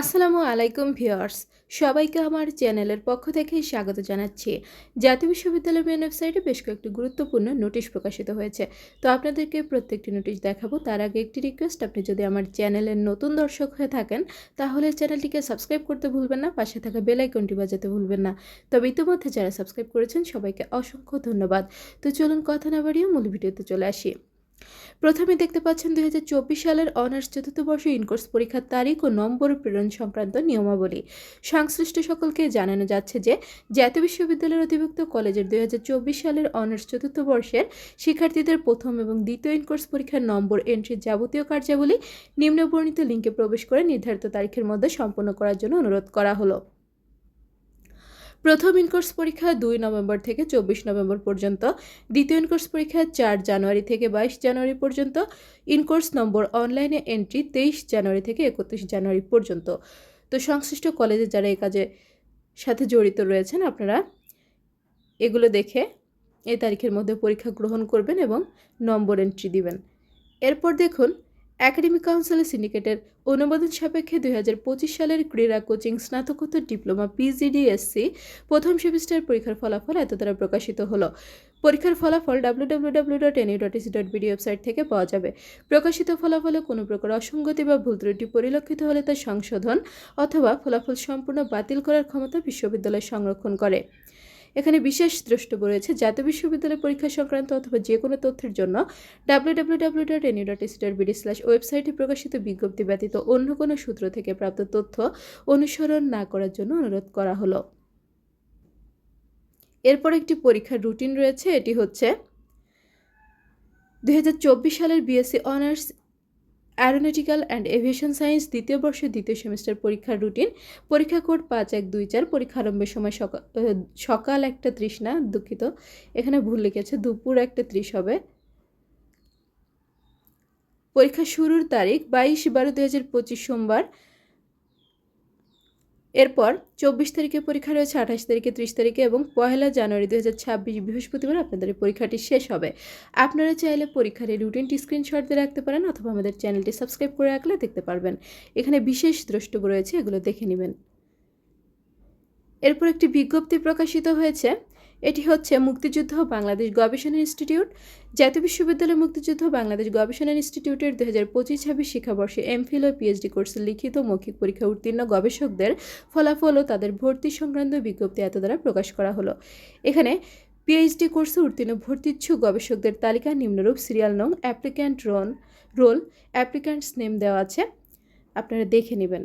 আসসালামু আলাইকুম ভিউয়ার্স, সবাইকে আমার চ্যানেলের পক্ষ থেকে স্বাগত জানাচ্ছি। জাতীয় বিশ্ববিদ্যালয়ের মেন ওয়েবসাইটে বেশ কয়েকটি গুরুত্বপূর্ণ নোটিশ প্রকাশিত হয়েছে। তো আপনাদেরকে প্রত্যেকটি নোটিশ দেখাবো, তার আগে একটি রিকোয়েস্ট আপনি যদি আমার চ্যানেলের নতুন দর্শক হয়ে থাকেন, তাহলে চ্যানেলটিকে সাবস্ক্রাইব করতে ভুলবেন না, পাশে থাকা বেল আইকনটি বাজাতে ভুলবেন না। তবে ইতিমধ্যে যারা সাবস্ক্রাইব করেছেন, সবাইকে অসংখ্য ধন্যবাদ। তো চলুন কথা না বাড়িয়ে মূল ভিডিওতে চলে আসি। প্রথমে দেখতে পাচ্ছেন দুই হাজার চব্বিশ সালের অনার্স চতুর্থ বর্ষ ইনকোর্স পরীক্ষার তারিখ ও নম্বর প্রেরণ সংক্রান্ত নিয়মাবলী। সংশ্লিষ্ট সকলকে জানানো যাচ্ছে যে, জাতীয় বিশ্ববিদ্যালয়ের অধিভুক্ত কলেজের দুই হাজার চব্বিশ সালের অনার্স চতুর্থ বর্ষের শিক্ষার্থীদের প্রথম এবং দ্বিতীয় ইনকোর্স পরীক্ষার নম্বর এন্ট্রির যাবতীয় কার্যাবলী নিম্নবর্ণিত লিঙ্কে প্রবেশ করে নির্ধারিত তারিখের মধ্যে সম্পন্ন করার জন্য অনুরোধ করা হলো। প্রথম ইনকোর্স পরীক্ষা দুই নভেম্বর থেকে চব্বিশ নভেম্বর পর্যন্ত, দ্বিতীয় ইনকোর্স পরীক্ষা চার জানুয়ারি থেকে বাইশ জানুয়ারি পর্যন্ত, ইনকোর্স নম্বর অনলাইনে এন্ট্রি তেইশ জানুয়ারি থেকে একত্রিশ জানুয়ারি পর্যন্ত। তো সংশ্লিষ্ট কলেজে যারা এই কাজে সাথে জড়িত রয়েছেন, আপনারা এগুলো দেখে এই তারিখের মধ্যে পরীক্ষা গ্রহণ করবেন এবং নম্বর এন্ট্রি দিবেন। এরপর দেখুন একাডেমিক কাউন্সিলের সিন্ডিকেটের অনুমোদন সাপেক্ষে দুই হাজার পঁচিশ সালের ক্রীড়া কোচিং স্নাতকোত্তর ডিপ্লোমা পিজিডিএসসি প্রথম সেমিস্টার পরীক্ষার ফলাফল এত দ্বারা প্রকাশিত হলো। পরীক্ষার ফলাফল ডাব্লিউ ডট ওয়েবসাইট থেকে পাওয়া যাবে। প্রকাশিত ফলাফলে কোনো প্রকার অসঙ্গতি বা ভুল ত্রুটি পরিলক্ষিত হলে তা সংশোধন অথবা ফলাফল সম্পূর্ণ বাতিল করার ক্ষমতা বিশ্ববিদ্যালয় সংরক্ষণ করে। এখানে বিশেষ দ্রষ্টব্য রয়েছে, জাতীয় বিশ্ববিদ্যালয় পরীক্ষা সংক্রান্ত অথবা যে কোনো তথ্যের জন্য ডাব্লিউ ওয়েবসাইটে প্রকাশিত বিজ্ঞপ্তি ব্যতীত অন্য কোনো সূত্র থেকে প্রাপ্ত তথ্য অনুসরণ না করার জন্য অনুরোধ করা হলো। এরপর একটি পরীক্ষার রুটিন রয়েছে, এটি হচ্ছে দু হাজার চব্বিশ সালের BSc honours aeronautical and aviation science দ্বিতীয় বর্ষের দ্বিতীয় সেমিস্টার পরীক্ষার রুটিন পরীক্ষা কোড পাঁচ এক দুই চার, পরীক্ষা আরম্ভের সময় সকাল সকাল একটা ত্রিশ না, দুঃখিত। এখানে ভুল লিখেছে, দুপুর একটা ত্রিশ হবে। পরীক্ষা শুরুর তারিখ বাইশ বারো দু হাজার পঁচিশ সোমবার। এরপর চব্বিশ তারিখে পরীক্ষা রয়েছে, আঠাশ তারিখে ত্রিশ তারিখে এবং পয়লা জানুয়ারি দু হাজার ছাব্বিশ বৃহস্পতিবার আপনাদের পরীক্ষাটি শেষ হবে। আপনারা চাইলে পরীক্ষার এই রুটিনটি স্ক্রিনশট দিয়ে রাখতে পারেন অথবা আমাদের চ্যানেলটি সাবস্ক্রাইব করে রাখলে দেখতে পারবেন। এখানে বিশেষ দ্রষ্টব্য রয়েছে, এগুলো দেখে নেবেন। এরপর একটি বিজ্ঞপ্তি প্রকাশিত হয়েছে এটি হচ্ছে মুক্তিযুদ্ধ বাংলাদেশ গবেষণা ইনস্টিটিউট, জাতীয় বিশ্ববিদ্যালয় মুক্তিযুদ্ধ বাংলাদেশ গবেষণা ইনস্টিটিউটের দু হাজার পঁচিশ ছাব্বিশ শিক্ষাবর্ষে এমফিল ও পিএইচডি কোর্সে লিখিত মৌখিক পরীক্ষা উত্তীর্ণ গবেষকদের ফলাফল ও তাদের ভর্তি সংক্রান্ত বিজ্ঞপ্তি এত দ্বারা প্রকাশ করা হলো। এখানে পিএইচডি কোর্সে উত্তীর্ণ ভর্তিচ্ছু গবেষকদের তালিকা নিম্নরূপ সিরিয়াল নং, অ্যাপ্লিক্যান্ট রোল, অ্যাপ্লিক্যান্টস নেম দেওয়া আছে। আপনারা দেখে নেবেন।